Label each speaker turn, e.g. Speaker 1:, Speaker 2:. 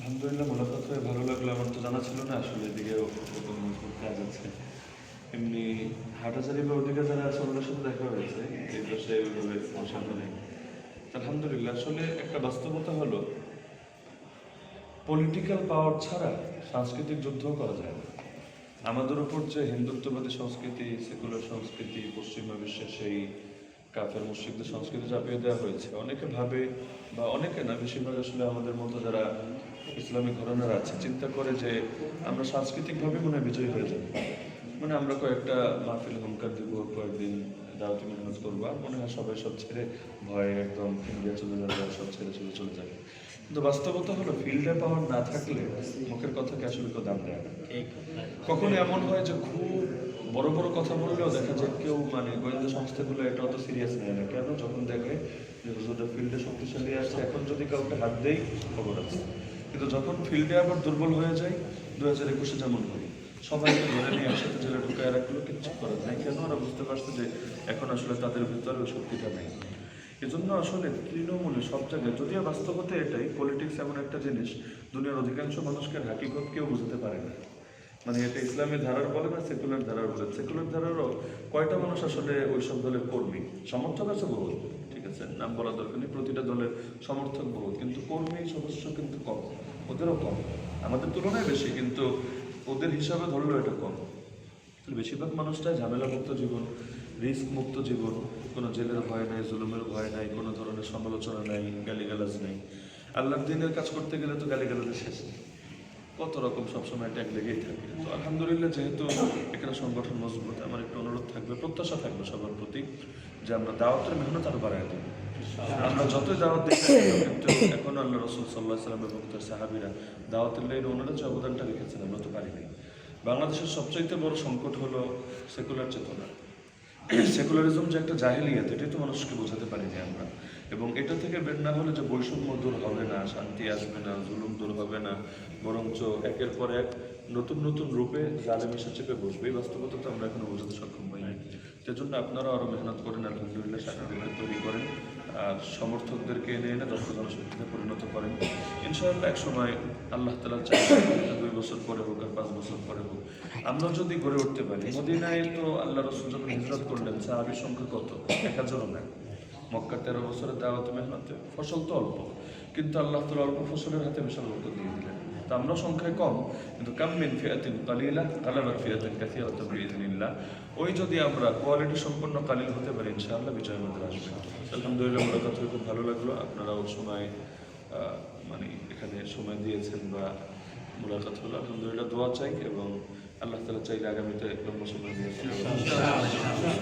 Speaker 1: আলহামদুলিল্লাহ মোলাকাত হয়ে ভালো লাগল, আমার তো জানা ছিল না, আসলে এদিকে কাজ আছে। এমনি হাটাচারি বা ওদিকে যারা আছে ওনাদের সাথে দেখা হয়েছে, এই ওইভাবে নেই। আলহামদুলিল্লাহ, আসলে একটা বাস্তবতা হলো পলিটিক্যাল পাওয়ার ছাড়া সাংস্কৃতিক যুদ্ধও করা যায় না। আমাদের উপর যে হিন্দুত্ববাদী সংস্কৃতি সেকুলার সংস্কৃতি, পশ্চিমা বিশ্বের সেই কাফের মুশ্রিকদের সংস্কৃতি চাপিয়ে দেওয়া হয়েছে। অনেকে ভাবে বা অনেকে না বেশিরভাগ আসলে আমাদের মতো যারা ইসলামিক ঘরানার আছে চিন্তা করে যে আমরা সাংস্কৃতিকভাবে মনে হয় বিজয়ী হয়ে যাব। মানে আমরা কয়েকটা মাহফিল হুঙ্কার দিব কয়েকদিন দাওয়াতি মেহনত করব আর মনে হয় সবাই সব ছেড়ে ভয়ে একদম ইন্ডিয়া চলে যাবে সব ছেড়ে চলে চলে যাবে। কিন্তু বাস্তবতা হলো ফিল্ডে পাওয়ার না থাকলে মুখের কথাকে আসলে কেউ দাম দেয় না। কখনো এমন হয় যে খুব বড় বড় কথা বললেও দেখা যায় কেউ মানে গোয়েন্দা সংস্থাগুলো এটা অত সিরিয়াস নেয় না। কেন? যখন দেখে যে হুজুরটা ফিল্ডে শক্তিশালী আছে, এখন যদি কাউকে হাত দেই, খবর আছে। কিন্তু যখন ফিল্ডে আবার দুর্বল হয়ে যায় দু হাজার একুশে যেমন হয় সবাইকে ধরে নিয়ে একসাথে জেলে ঢুকায় রাখল, কিচ্ছু করার নাই। কেন? ওরা বুঝতে পারছে যে এখন আসলে তাদের ভিতরে শক্তিটা নেই। এজন্য আসলে তৃণমূলে সব জায়গায়, যদিও বাস্তবতা এটাই পলিটিক্স এমন একটা জিনিস, দুনিয়ার অধিকাংশ মানুষকে হাকিকত কেউ বুঝতে পারে না। মানে এটা ইসলামী ধারার বলে না, সেকুলার ধারার বলে। সেকুলার ধারারও কয়টা মানুষ আসলে ওই সব দলের কর্মী? সমর্থক আছে বহুত, ঠিক আছে? নাম বলা দরকার নেই, প্রতিটা দলের সমর্থক বহুত, কিন্তু কর্মী সদস্য কিন্তু কম, ওদেরও কম। আমাদের তুলনায় বেশি, কিন্তু ওদের হিসাবে ধরলেও এটা কম। বেশিরভাগ মানুষটাই ঝামেলা মুক্ত জীবন রিস্ক মুক্ত জীবন, কোনো জেলের ভয় নাই, জুলুমের ভয় নাই, কোনো ধরনের সমালোচনা নাই, গালিগালাজ নেই। আল্লাহর দিনের কাজ করতে গেলে তো গালিগালাজের শেষ নেই। কত রকম সবসময় ট্যাগ লেগেই থাকে। তো আলহামদুলিল্লাহ যেহেতু এখানে সংগঠন মজবুত আমার একটু অনুরোধ থাকবে প্রত্যাশা থাকবে সবার প্রতি যে আমরা দাওয়াতের মেহনত আরও বাড়াই দেব। আমরা যতই দাওয়াত কেন, কিন্তু এখন আল্লাহ রসুল সাল্লাহ সাল্লাম এবং তার সাহাবিরা দাওয়াতের লাইনে ওনারা যে অবদানটা রেখেছেন আমরা তো পারিনি। বাংলাদেশের সবচাইতে বড় সংকট হলো সেকুলার চেতনা। সেকুলারিজম যে একটা জাহেলিয়াত, এটাই তো মানুষকে বোঝাতে পারিনি আমরা। এবং এটা থেকে বের না হলে যে বৈষম্য দূর হবে না, শান্তি আসবে না, জুলুম দূর হবে না, বরঞ্চ একের পর এক নতুন নতুন রূপে জালে এসে চেপে বসবে, এই বাস্তবতা তো আমরা এখনও সেজন্য আপনারা আরও মেহনত করেন আলহামদুলিল্লাহ সাথীদেরকে তৈরি করেন। আর সমর্থকদেরকে এনে এনে দক্ষ জনশক্তিতে পরিণত করেন। ইনশাআল্লাহ এক সময় আল্লাহ তালা চাই দুই বছর পরে হোক আর পাঁচ বছর পরে হোক আমরা যদি গড়ে উঠতে পারি মদিনায় তো আল্লাহ রসুল যখন হিজরত করলেন সাহাবির সংখ্যা কত? এক হাজারও না মক্কা তেরো বছরের দাওয়াত মেহনতে ফসল তো অল্প কিন্তু আল্লাহ তালা অল্প ফসলের হাতে বিশাল বরকত দিয়ে তো আমরা সংখ্যায় কম কিন্তু কামিন ফিয়াতিন কালিলা কালাবার ফিয়াতিন কাসিরাত বিইذنিল্লাহ ওই যদি আমরা কোয়ালিটি সম্পন্ন কালিল হতে পারি, ইনশাআল্লাহ বিজয় আমাদের আসবে। আলহামদুলিল্লাহ মোলাকাত হয়ে খুব ভালো লাগল। আপনারাও সময় মানে এখানে সময় দিয়েছেন বা মোলাকাত হলো। আলহামদুলিল্লাহ, দোয়া চাই এবং আল্লাহ তালা চাইলে আগামীতে লম্বা সময় দিয়েছেন।